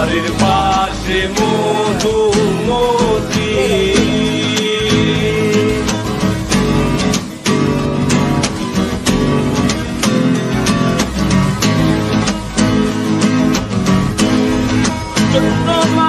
বাড়ির পাশে মধুমতি ছোট্ট মা